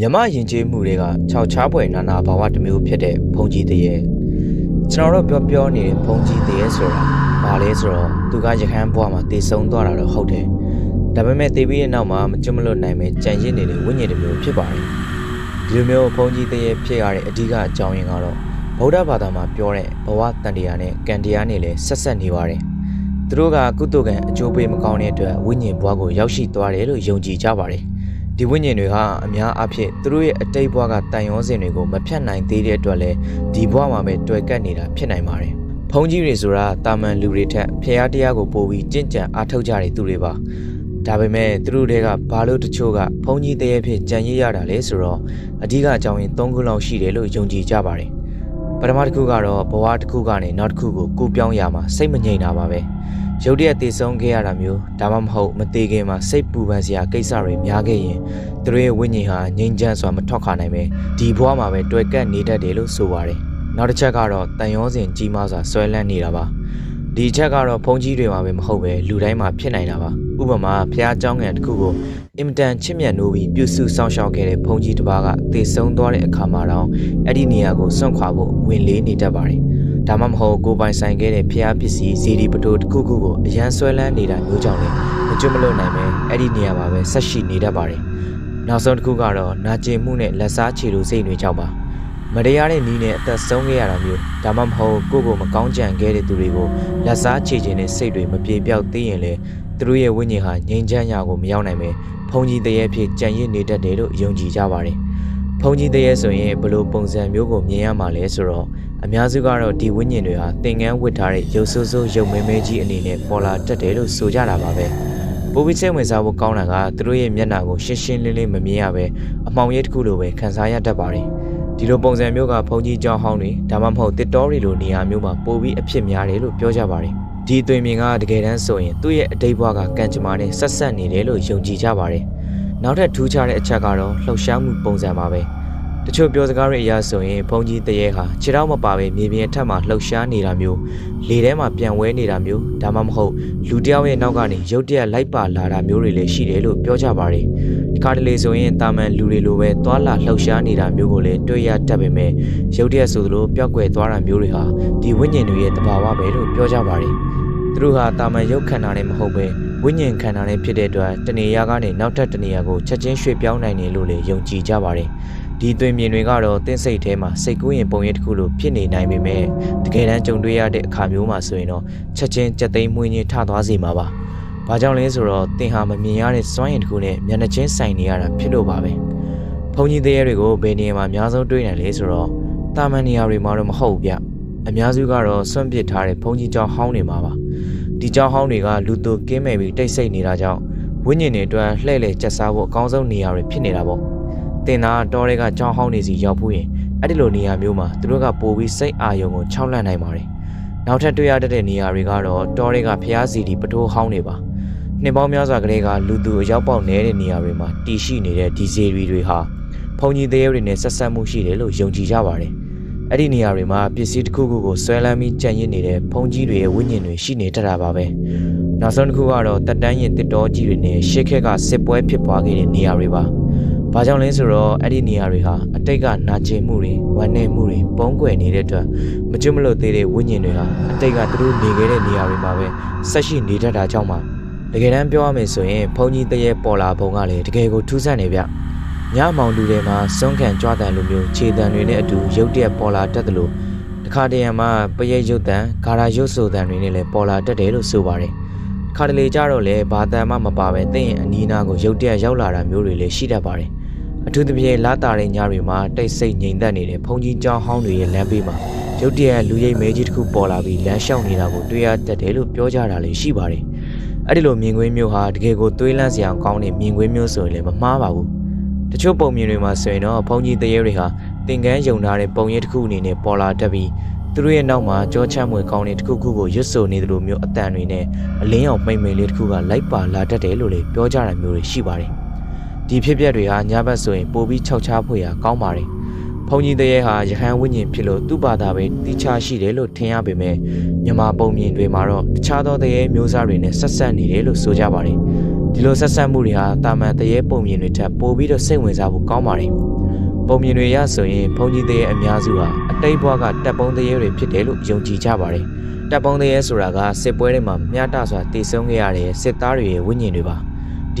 မြမယဉ်ကျေးမှုတွေကခြောက်ချားပွဲနာနာဘာဝတစ်မျိုးဖြစ်တဲ့ဘုံကြီးတရေကျွန်တော်တို့ပြောပြောနေတဲ့ဘုံကြီးတရေဆိုတာဘာလဲဆိုတော့သူကရဟန်းဘဝမှာတည်ဆုံသွားတာတော့ဟုတ်တယ်ဒါပေမဲ့တည်ပြီးတဲ့နောက်မှာမကျွတ်မလွတ်နိုင်မဲ့ကြံရစ်နေတဲ့ဝိညာဉ်တစ်မျိုးဖြစ်ပါတယ်ဒီလိုမျိုးဘုံကြီးတရေဖြစ်ရတဲ့အဓိကအကြောင်းရင်းကတော့ဗုဒ္ဓဘာသာမှာပြောတဲ့ဘဝတန်တရားနဲ့ကံတရားနဲ့လည်းဆက်ဆက်နေပါတယ်သူတို့ကကုသိုလ်ကံအကျိုးပေးမကောင်းတဲ့အတွက်ဝိညာဉ်ဘဝကိုရောက်ရှိသွားတယ်လို့ယုံကြည်ကြပါတယ် ဒီဝိညာဉ်တွေဟာအများအားဖြင့်သူတို့ရဲ့အတိတ်ဘဝကတန်ရောစင်တွေကိုမဖြတ်နိုင်သေးတဲ့အတွက်လည်းဒီဘဝမှာပဲတွေ့ကပ်နေတာဖြစ်နိုင်ပါတယ်။ဘုန်းကြီးတွေဆိုတာတာမန်လူတွေထက်ဖျားတရားကိုပိုပြီးကြင့်ကြံအားထုတ်ကြတဲ့သူတွေပါ။ဒါပေမဲ့သူတို့တွေကဘာလို့တချို့ကဘုန်းကြီးတရေဖြစ်ကြံရည်ရတာလဲဆိုတော့အဓိကအကြောင်းရင်း၃ခုလောက်ရှိတယ်လို့ယုံကြည်ကြပါတယ်။ပထမတစ်ခုကတော့ဘဝတစ်ခုကနေနောက်တစ်ခုကိုကိုပြောင်းရမှာစိတ်မငြိမ်တာပါပဲ။ ရုတ်တရက်တည်ဆုံးခဲ့ရတာမျိုးဒါမှမဟုတ်မသေးခင်မှာစိတ်ပူပန်စရာကိစ္စတွေများခဲ့ရင်သူတို့ရဲ့ဝိညာဉ်ဟာငြိမ်းချမ်းစွာမထွက်ခါနိုင်ပဲဒီဘဝမှာပဲတွေ့ကပ်နေတတ်တယ်လို့ဆိုပါတယ်။နောက်တစ်ချက်ကတော့တန်ရောစင်ကြီးမားစွာဆွဲလန်းနေတာပါ။ဒီအချက်ကတော့ဘုံကြီးတွေမှာပဲမဟုတ်ပဲလူတိုင်းမှာဖြစ်နိုင်တာပါ။ ဥပမာဖះเจ้าငံတစ်ခုကိုအင်မတန်ချစ်မြတ်နိုးပြီးပြုစုဆောင်ရှောက်ခဲ့တဲ့ဘုံကြီးတစ်ပါးကတည်ဆုံးသွားတဲ့အခါမှာတော့အဲ့ဒီနေရာကိုစွန့်ခွာဖို့ဝင်လေးနေတတ်ပါတယ်။ဒါမှမဟုတ်ကိုပိုင်ဆိုင်ခဲ့တဲ့ဖျားပစ္စည်းစီဒီပတိုတစ်ခုခုကိုအရန်ဆွဲလန်းနေတာမျိုးကြောင့်လည်းမကျွတ်မလွတ်နိုင်ပဲအဲ့ဒီနေရာမှာပဲဆက်ရှိနေတတ်ပါတယ်။နောက်ဆုံးတစ်ခုကတော့နာကျင်မှုနဲ့လက်စားချေလိုစိတ်တွေကြောင့်ပါ။မတရားတဲ့နီးနဲ့အသက်ဆုံးခဲ့ရတာမျိုးဒါမှမဟုတ်ကိုယ့်ကိုမကောင်းကြံခဲ့တဲ့သူတွေကိုလက်စားချေခြင်းနဲ့စိတ်တွေမပြေပြောက်သေးရင်လေ သူတို့ရဲ့ဝိညာဉ်ဟာငြိမ်းချမ်းရာကိုမရောက်နိုင်ပဲဖုန်ကြီးတရေဖြစ်ကြံရစ်နေတတ်တယ်လို့ယုံကြည်ကြပါတယ်။ဖုန်ကြီးတရေဆိုရင်ဘယ်လိုပုံစံမျိုးကိုမြင်ရမှာလဲဆိုတော့အများစုကတော့ဒီဝိညာဉ်တွေဟာသင်္ကန်းဝတ်ထားတဲ့ရုပ်ဆိုးဆိုးရုပ်မဲမဲကြီးအနေနဲ့ပေါ်လာတတ်တယ်လို့ဆိုကြတာပါပဲ။ပိုပြီးစိတ်ဝင်စားဖို့ကောင်းတာကသူတို့ရဲ့မျက်နှာကိုရှင်းရှင်းလင်းလင်းမမြင်ရပဲအမှောင်ရိပ်တစ်ခုလိုပဲခံစားရတတ်ပါတယ်။ဒီလိုပုံစံမျိုးကဘုံကြီးကြောင်းဟောင်းတွေဒါမှမဟုတ်တစ်တော်တွေလိုနေရာမျိုးမှာပိုပြီးအဖြစ်များတယ်လို့ပြောကြပါတယ်။ ဒီအသွင်မြင်ကတကယ်တမ်းဆိုရင်သူ့ရဲ့အတိတ်ဘဝကကံကြမ္မာနဲ့ဆက်ဆက်နေတယ်လို့ယုံကြည်ကြပါတယ်။နောက်ထပ်ထူးခြားတဲ့အချက်ကတော့လှုပ်ရှားမှုပုံစံပါပဲ။တချို့ပြောစကားတွေအရဆိုရင်ဘုံကြီးတရေဟာခြေထောက်မပါပဲမြေပြင်အထက်မှာလှုပ်ရှားနေတာမျိုးလေထဲမှာပြန်ဝဲနေတာမျိုးဒါမှမဟုတ်လူတစ်ယောက်ရဲ့နောက်ကနေရုတ်တရက်လိုက်ပါလာတာမျိုးတွေလည်းရှိတယ်လို့ပြောကြပါတယ်။ဒီ ကားတလေဆိုရင်တာမန်လူတွေလိုပဲသွာလာလှုပ်ရှားနေတာမျိုးကိုလည်းတွေ့ရတတ်ပေမဲ့ရုတ်တရက်ဆိုသလိုပျောက်ကွယ်သွားတာမျိုးတွေဟာဒီဝိညာဉ်တွေရဲ့တဘာဝပဲလို့ပြောကြပါတယ်။သူတို့ဟာတာမန်ရုပ်ခန္ဓာနဲ့မဟုတ်ပဲဝိညာဉ်ခန္ဓာနဲ့ဖြစ်တဲ့အတွက်တနေရာကနေနောက်ထပ်တနေရာကိုချက်ချင်းရွှေ့ပြောင်းနိုင်တယ်လို့လည်းယုံကြည်ကြပါတယ်။ဒီသွင်မြင်တွေကတော့တင်းစိတ်ထဲမှာစိတ်ကူးရင်ပုံရိပ်တစ်ခုလိုဖြစ်နေနိုင်ပေမဲ့တကယ်တမ်းကြုံတွေ့ရတဲ့အခါမျိုးမှာဆိုရင်တော့ချက်ချင်းကြက်သိမ်းမှုင်းချင်းထသွားစေမှာပါ။ ဘာကြောင့်လဲဆိုတော့တင်ဟာမမြင်ရတဲ့စွမ်းရည်တစ်ခုနဲ့မျက်နှာချင်းဆိုင်နေရတာဖြစ်လို့ပါပဲ။ဘုံကြီးသေးရဲတွေကိုဘယ်နေရာမှာအများဆုံးတွေ့နိုင်လဲဆိုတော့တာမန်နေရာတွေမှာတော့မဟုတ်ဘူးဗျ။အများစုကတော့စွန့်ပစ်ထားတဲ့ဘုံကြီးကျောင်းဟောင်းတွေမှာပါ။ဒီကျောင်းဟောင်းတွေကလူသူကင်းမဲ့ပြီးတိတ်ဆိတ်နေတာကြောင့်ဝိညာဉ်တွေအတွက်လှည့်လည်ကျက်စားဖို့အကောင်းဆုံးနေရာတွေဖြစ်နေတာပေါ့။တင်သားတောတွေကကျောင်းဟောင်းတွေစီရောက်ဖို့ရင်အဲ့ဒီလိုနေရာမျိုးမှာသူတို့ကပိုပြီးစိတ်အာရုံကိုခြောက်လန့်နိုင်ပါတယ်။နောက်ထပ်တွေ့ရတဲ့နေရာတွေကတော့တောတွေကဖျားစီဒီပထိုးဟောင်းတွေပါ။ နှစ်ပေါင်းများစွာကလေးကလူသူအရောက်ပေါက်နေတဲ့နေရာတွေမှာတည်ရှိနေတဲ့ဒီဇေရီတွေဟာဖုန်ကြီးသေးတွေနဲ့ဆက်ဆက်မှုရှိတယ်လို့ယုံကြည်ကြပါတယ်။အဲ့ဒီနေရာတွေမှာပစ္စည်းတစ်ခုခုကိုဆွဲလန်းပြီးကြံ့ရစ်နေတဲ့ဖုန်ကြီးတွေရဲ့ဝိညာဉ်တွေရှိနေတတ်တာပါပဲ။နောက်ဆုံးတစ်ခုကတော့တက်တန်းရင်တစ်တော်ကြီးတွေနဲ့ရှေ့ခက်ကစစ်ပွဲဖြစ်ပွားခဲ့တဲ့နေရာတွေပါ။ဘာကြောင့်လဲဆိုတော့အဲ့ဒီနေရာတွေဟာအတိတ်ကနာကျင်မှုတွေဝမ်းနည်းမှုတွေပုံကွယ်နေတဲ့အတွက်မကျွတ်မလို့သေးတဲ့ဝိညာဉ်တွေဟာအတိတ်ကသူတို့နေခဲ့တဲ့နေရာတွေမှာပဲဆက်ရှိနေတတ်တာကြောင့်ပါ တကယ်တမ်းပြောရမယ်ဆိုရင်ဘုံကြီးတရေပေါ်လာပုံကလည်းတကယ်ကိုထူးဆန်းနေဗျညမောင်လူတွေမှာစွန့်ခံကြွတန်လိုမျိုးခြေတံတွေနဲ့အတူရုပ်တရက်ပေါ်လာတတ်တယ်လို့တခါတရံမှာပရိတ်ရုပ်တံဂါရာရုပ်ဆိုတံတွေနဲ့လည်းပေါ်လာတတ်တယ်လို့ဆိုပါတယ်ခါတလေကြတော့လေဘာတန်မှမပါပဲတင့်ရဲ့အနီးနားကိုရုတ်တရက်ရောက်လာတာမျိုးတွေလည်းရှိတတ်ပါတယ်အထူးသဖြင့်လာတာတဲ့ညတွေမှာတိတ်ဆိတ်ငြိမ်သက်နေတဲ့ဘုံကြီးကျောင်းဟောင်းတွေရဲ့လမ်းဘေးမှာရုတ်တရက်လူရိပ်မဲကြီးတစ်ခုပေါ်လာပြီးလမ်းလျှောက်နေတာကိုတွေ့ရတတ်တယ်လို့ပြောကြတာလည်းရှိပါတယ် အဲ့ဒီလိုမြင်ကွင်းမျိုးဟာတကယ်ကိုသွေးလန့်စရာကောင်းတဲ့မြင်ကွင်းမျိုးဆိုရင်လည်းမမှားပါဘူးတချို့ပုံမြင်တွေမှာဆိုရင်တော့ဘုံကြီးတရေတွေဟာတင်ကန်းယုံထားတဲ့ပုံရိပ်တစ်ခုအနေနဲ့ပေါ်လာတတ်ပြီးသူတို့ရဲ့နောက်မှာကြောချမ်းမွေကောင်းတဲ့တစ်ခုခုကိုရွတ်ဆိုနေတယ်လို့မျိုးအတန်တွေနဲ့အလင်းအောင်မိမ့်မိန်လေးတစ်ခုကလိုက်ပါလာတတ်တယ်လို့လည်းပြောကြတာမျိုးတွေရှိပါတယ်။ဒီဖြစ်ပျက်တွေဟာညဘက်ဆိုရင်ပိုပြီးခြောက်ခြားဖွယ်ရာကောင်းပါတယ်။ ဘုံကြီးတရေဟာရဟန်းဝိညာဉ်ဖြစ်လို့သူ့ဘာသာပဲတိချရှိတယ်လို့ထင်ရပေမဲ့မြမပုံမြင်တွေမှာတော့တခြားသောတရေမျိုးစားတွေနဲ့ဆက်ဆက်နေတယ်လို့ဆိုကြပါတယ်။ဒီဒီလိုဆက်ဆက်မှုတွေဟာတာမန်တရေပုံမြင်တွေထက်ပိုပြီးတော့စိတ်ဝင်စားဖို့ကောင်းပါတယ်ပုံမြင်တွေရဆိုရင်ဘုံကြီးတရေအများစုဟာအတိတ်ဘဝကတပ်ပုံတရေတွေဖြစ်တယ်လို့ယုံကြည်ကြပါတယ်တပ်ပုံတရေဆိုတာကစစ်ပွဲတွေမှာမြတ်တစွာတည်ဆုံခဲ့ရတဲ့စစ်သားတွေရဲ့ဝိညာဉ်တွေပါ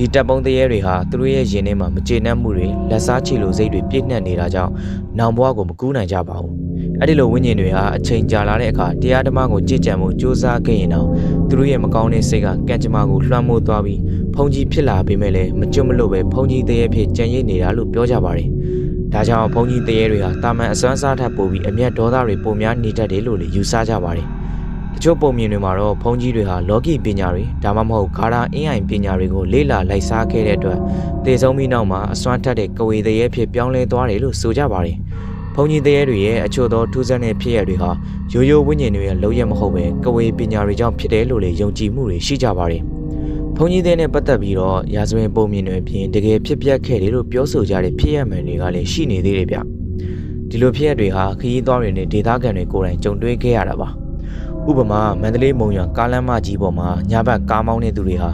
ဒီတပ်ပုံတရေတွေဟာသူတို့ရဲ့ရင်ထဲမှာမကျေနပ်မှုတွေလက်စားချီလိုစိတ်တွေပြည့်နှက်နေတာကြောင့်နောင်ဘဝကိုမကူးနိုင်ကြပါဘူးအဲ့ဒီလိုဝိညာဉ်တွေဟာအချိန်ကြာလာတဲ့အခါတရားဓမ္မကိုကြည်ကြံမှုစူးစမ်းခဲ့ရင်တော့သူတို့ရဲ့မကောင်းတဲ့စိတ်ကကံကြမ္မာကိုလွှမ်းမိုးသွားပြီးဖုန်ကြီးဖြစ်လာပေမဲ့လည်းမကျွတ်မလို့ပဲဖုန်ကြီးတရေဖြစ်ကြံ့ရည်နေတာလို့ပြောကြပါတယ်။ဒါကြောင့်ဖုန်ကြီးတရေတွေဟာတာမန်အစွမ်းစားထပ်ပိုပြီးအမျက်ဒေါသတွေပုံများနေတတ်တယ်လို့လည်းယူဆကြပါတယ်။ တချို့ပုံမြင်တွေမှာတော့ဖုန်ကြီးတွေဟာလောကီပညာတွေဒါမှမဟုတ်ဂါရာအင်းအိုင်ပညာတွေကိုလေ့လာလိုက်စားခဲ့တဲ့အတွက်တေဆုံးပြီးနောက်မှာအစွမ်းထက်တဲ့ကဝေတရေဖြစ်ပြောင်းလဲသွားတယ်လို့ဆိုကြပါတယ်။ဖုန်ကြီးတရေတွေရဲ့အချို့သောထူးဆန်းတဲ့ဖြစ်ရပ်တွေဟာရိုးရိုးဝိညာဉ်တွေရဲ့လုံရမဟုတ်ပဲကဝေပညာတွေကြောင့်ဖြစ်တယ်လို့လည်းယုံကြည်မှုတွေရှိကြပါတယ်။ဘုန်းကြီးတဲ့နဲ့ပတ်သက်ပြီးတော့ရာဇဝင်ပုံမြင်တွေအပြင်တကယ်ဖြစ်ပျက်ခဲ့တယ်လို့ပြောဆိုကြတဲ့ဖြစ်ရမှန်တွေကလည်းရှိနေသေးတယ်ဗျ။ဒီလိုဖြစ်ရပ်တွေဟာခရီးသွားတွေနဲ့ဒေသခံတွေကိုယ်တိုင်ကြုံတွေ့ခဲ့ရတာပါ။ ဥပမာမန္တလေးမုံရွာကားလမ်းမကြီးပေါ်မှာညဘက်ကားမောင်းနေသူတွေဟာ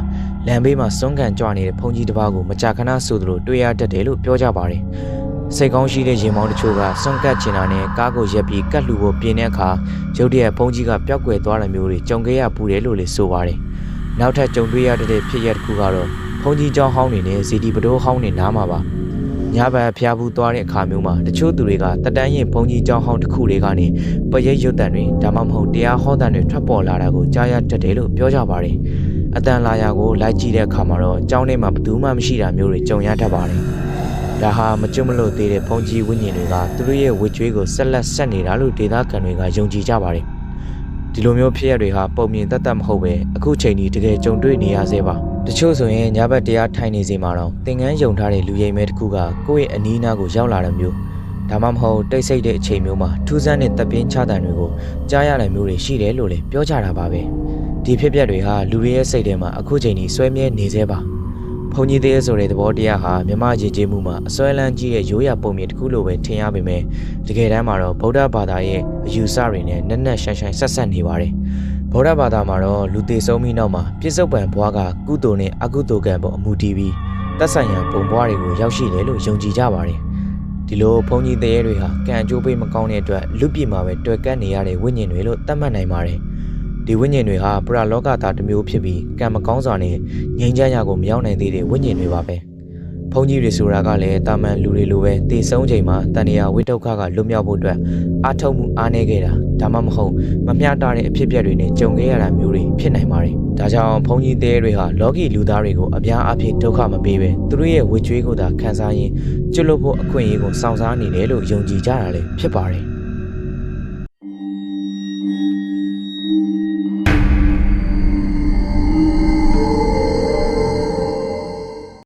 လမ်းဘေးမှာစွန့်ကန်ကြွနေတဲ့ဘုန်းကြီးတစ်ပါးကိုမကြာခဏဆိုသလိုတွေ့ရတတ်တယ်လို့ပြောကြပါတယ်။စိတ်ကောင်းရှိတဲ့ရင်မောင်းတချို့ကစွန့်ကတ်ချင်တာနဲ့ကားကိုရက်ပြီးကတ်လူဖို့ပြင်တဲ့အခါရုတ်တရက်ဘုန်းကြီးကပျောက်ကွယ်သွားတဲ့မျိုးတွေကြုံခဲ့ရပူတယ်လို့လည်းဆိုပါတယ်။နောက်ထပ်ကြုံတွေ့ရတဲ့ဖြစ်ရပ်တစ်ခုကတော့ဘုန်းကြီးကျောင်းဟောင်းတွေနဲ့ဇီတီပတိုးဟောင်းတွေနားမှာပါ။ ညဘက်ဖျားဘူးသွားတဲ့အခါမျိုးမှာတချို့သူတွေကတတန်းရင်ဘုန်းကြီးကျောင်းဟောင်းတစ်ခုတွေကနေပရိတ်ရွတ်တန်တွေဒါမှမဟုတ်တရားဟောတန်တွေထွက်ပေါ်လာတာကိုကြားရတတ်တယ်လို့ပြောကြပါတယ်။အတန်လာရာကိုလိုက်ကြည့်တဲ့အခါမှာတော့ကျောင်းထဲမှာဘယ်သူမှမရှိတာမျိုးတွေကြုံရတတ်ပါတယ်။ဒါဟာမကျွတ်မလို့သေးတဲ့ဖုန်ကြီးဝိညာဉ်တွေကသူတို့ရဲ့ဝေကြွေးကိုဆက်လက်ဆက်နေတာလို့ဒေသခံတွေကယုံကြည်ကြပါတယ်။ဒီလိုမျိုးဖြစ်ရတွေဟာပုံမြင်တတ်တတ်မဟုတ်ပဲအခုချိန်ဒီတကယ်ကြုံတွေ့နေရသေးပါ။ တချို့ဆိုရင်ညဘက်တရားထိုင်နေစီမှာတော့သင်ငန်းယုံထားတဲ့လူရိမ်မဲတစ်ခုကကိုယ့်ရဲ့အနီးအနားကိုရောက်လာတဲ့မျိုးဒါမှမဟုတ်တိတ်ဆိတ်တဲ့အချိန်မျိုးမှာထူးဆန်းတဲ့တပ်ပြင်းချတံတွေကိုကြားရတဲ့မျိုးတွေရှိတယ်လို့လည်းပြောကြတာပါပဲ။ဒီဖြစ်ပျက်တွေဟာလူတွေရဲ့စိတ်ထဲမှာအခုချိန်ဒီဆွဲမြဲနေသေးပါ။ဘုံကြီးသေးဆိုတဲ့သဘောတရားဟာမြမကြီးကြီးမှုမှာအစွဲလန်းကြီးရဲ့ရိုးရာပုံမြင်တစ်ခုလိုပဲထင်ရပေမဲ့တကယ်တမ်းမှာတော့ဗုဒ္ဓဘာသာရဲ့အယူဆတွေနဲ့နက်နက်ရှိုင်းရှိုင်းဆက်ဆက်နေပါတယ်။ ဗုဒ္ဓဘာသာမှာတော့လူသေးဆုံးပြီးနောက်မှာပြစ္ဆုတ်ပံဘွားကကုသိုလ်နဲ့အကုသိုလ်ကံပေါ်အမှုတည်ပြီးသက်ဆိုင်ရာပုံဘွားတွေကိုရောက်ရှိတယ်လို့ယုံကြည်ကြပါတယ်။ဒီလိုဘုံကြီးသေးတွေဟာကံအကျိုးပေးမကောင်းတဲ့အတွက်လူပြည်မှာပဲတွေ့ကပ်နေရတဲ့ဝိညာဉ်တွေလို့သတ်မှတ်နိုင်ပါတယ်။ဒီဝိညာဉ်တွေဟာပရလောကသားတစ်မျိုးဖြစ်ပြီးကံမကောင်းစွာနဲ့ငြိမ်းချမ်းရာကိုမရောက်နိုင်သေးတဲ့ဝိညာဉ်တွေပါပဲ ဘုန်းကြီးတွေဆိုတာကလည်းတာမန်လူတွေလိုပဲတည်ဆုံးချိန်မှာတဏှာဝိတုခကလွတ်မြောက်ဖို့အတွက်အာထုံမှုအားနည်းခဲ့တာဒါမှမဟုတ်မမျှတတဲ့အဖြစ်အပျက်တွေနဲ့ကြုံခဲ့ရတာမျိုးတွေဖြစ်နိုင်ပါတယ်ဒါကြောင့်ဘုန်းကြီးသေးတွေဟာလောကီလူသားတွေကိုအများအပြားဒုက္ခမပေးပဲသူတို့ရဲ့ဝေကျွေးကိုသာခံစားရင်းကျွတ်လွတ်ဖို့အခွင့်အရေးကိုစောင့်စားနေတယ်လို့ယုံကြည်ကြတာလည်းဖြစ်ပါတယ်